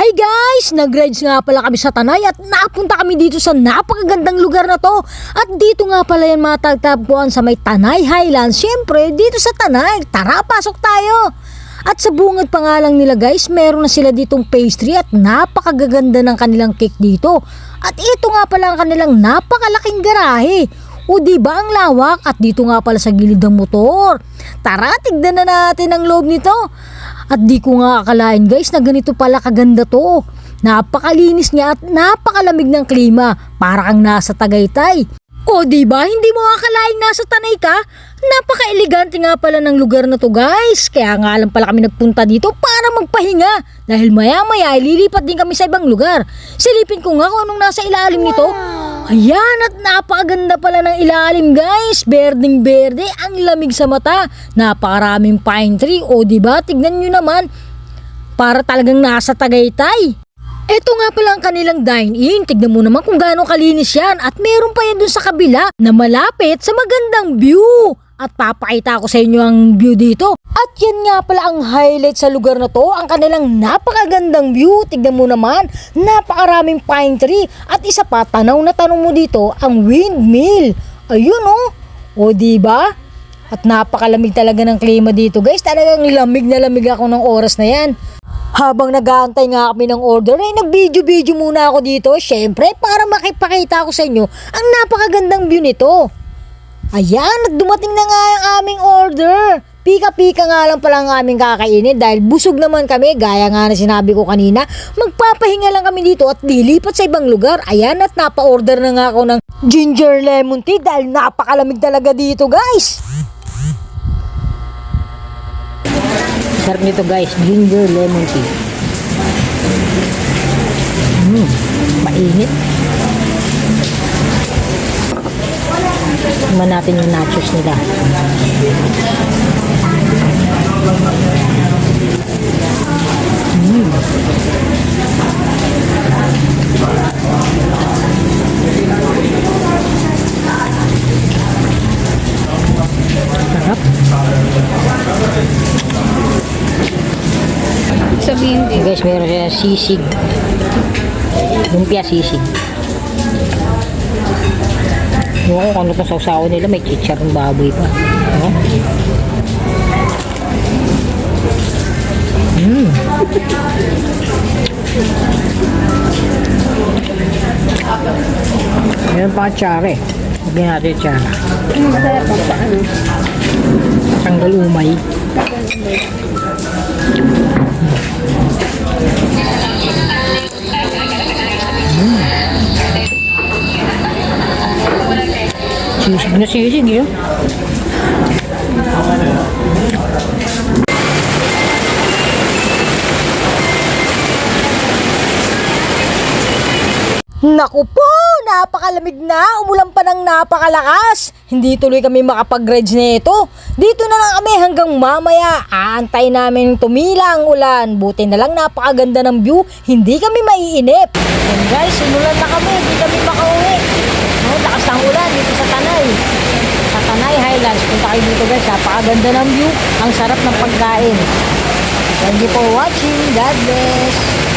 Hi guys! Nag-rides nga pala kami sa Tanay at napunta kami dito sa napakagandang lugar na to. At dito nga pala yan matagtapuan sa may Tanay Highlands. Siyempre, dito sa Tanay. Tara, pasok tayo! At sa bungad pa nga lang nila guys, meron na sila ditong pastry at napakagaganda ng kanilang cake dito. At ito nga pala ang kanilang napakalaking garahe. O di ba ang lawak at dito nga pala sa gilid ng motor. Tara, tignan na natin ang loob nito. At di ko nga akalain guys na ganito pala kaganda to. Napakalinis niya at napakalamig ng klima. Para kang nasa Tagaytay. O di ba hindi mo akalain nasa Tanay ka? Napaka-elegante nga pala ng lugar na to guys. Kaya nga lang pala kami nagpunta dito para magpahinga. Dahil maya maya lilipat din kami sa ibang lugar. Silipin ko nga kung anong nasa ilalim nito. Ayan at napakaganda pala ng ilalim guys. Berdeng berde, ang lamig sa mata. Napakaraming pine tree. O di ba? Tignan nyo naman. Para talagang nasa Tagaytay. Ito nga pala ang kanilang dine-in. Tignan mo naman kung gaano kalinis yan. At meron pa yan dun sa kabila na malapit sa magandang view. At papakita ko sa inyo ang view dito. At yan nga pala ang highlight sa lugar na to. Ang kanilang napakagandang view. Tignan mo naman. Napakaraming pine tree. At isa pa, tanaw na tanong mo dito, ang windmill. Ayun oh. O di ba? At napakalamig talaga ng klima dito guys. Talagang lamig na lamig ako ng oras na yan. Habang nag-aantay nga kami ng order, ay nag-video-video muna ako dito. Syempre, para makipakita ko sa inyo ang napakagandang view nito. Ayan, at dumating na nga ang aming order. Pika-pika nga lang pala ang aming kakainin dahil busog naman kami, gaya nga na sinabi ko kanina. Magpapahinga lang kami dito at lilipat sa ibang lugar. Ayan, at napa-order na nga ako ng ginger lemon tea dahil napakalamig talaga dito, guys. Sarap nito guys, ginger lemon tea. Mm, mainit. Tingnan natin yung nachos nila. Mm. Sarap. Sabihin din. Guys, meron siya sisig. Lumpia sisig. Ko kung ano itong sausawan nila. May chicharong baboy pa. Ano? Mm. Meron pa tsare. Lagyan natin tsara. Ano masarap pa pa ano? Tanggal umay. Na sisig yun. Naku po! Napakalamig na! Umulan pa ng napakalakas! Hindi tuloy kami makapag-rides nito. Dito na lang kami hanggang mamaya. Aantay namin tumilang ulan. Buti na lang napakaganda ng view. Hindi kami maiinip. And guys, umulan na kami. Hindi kami makauwi. No, lakas ng ulan dito. Sa Highlands. Punta kayo dito guys. Napakaganda ng view. Ang sarap ng pagkain. Thank you for watching. God bless.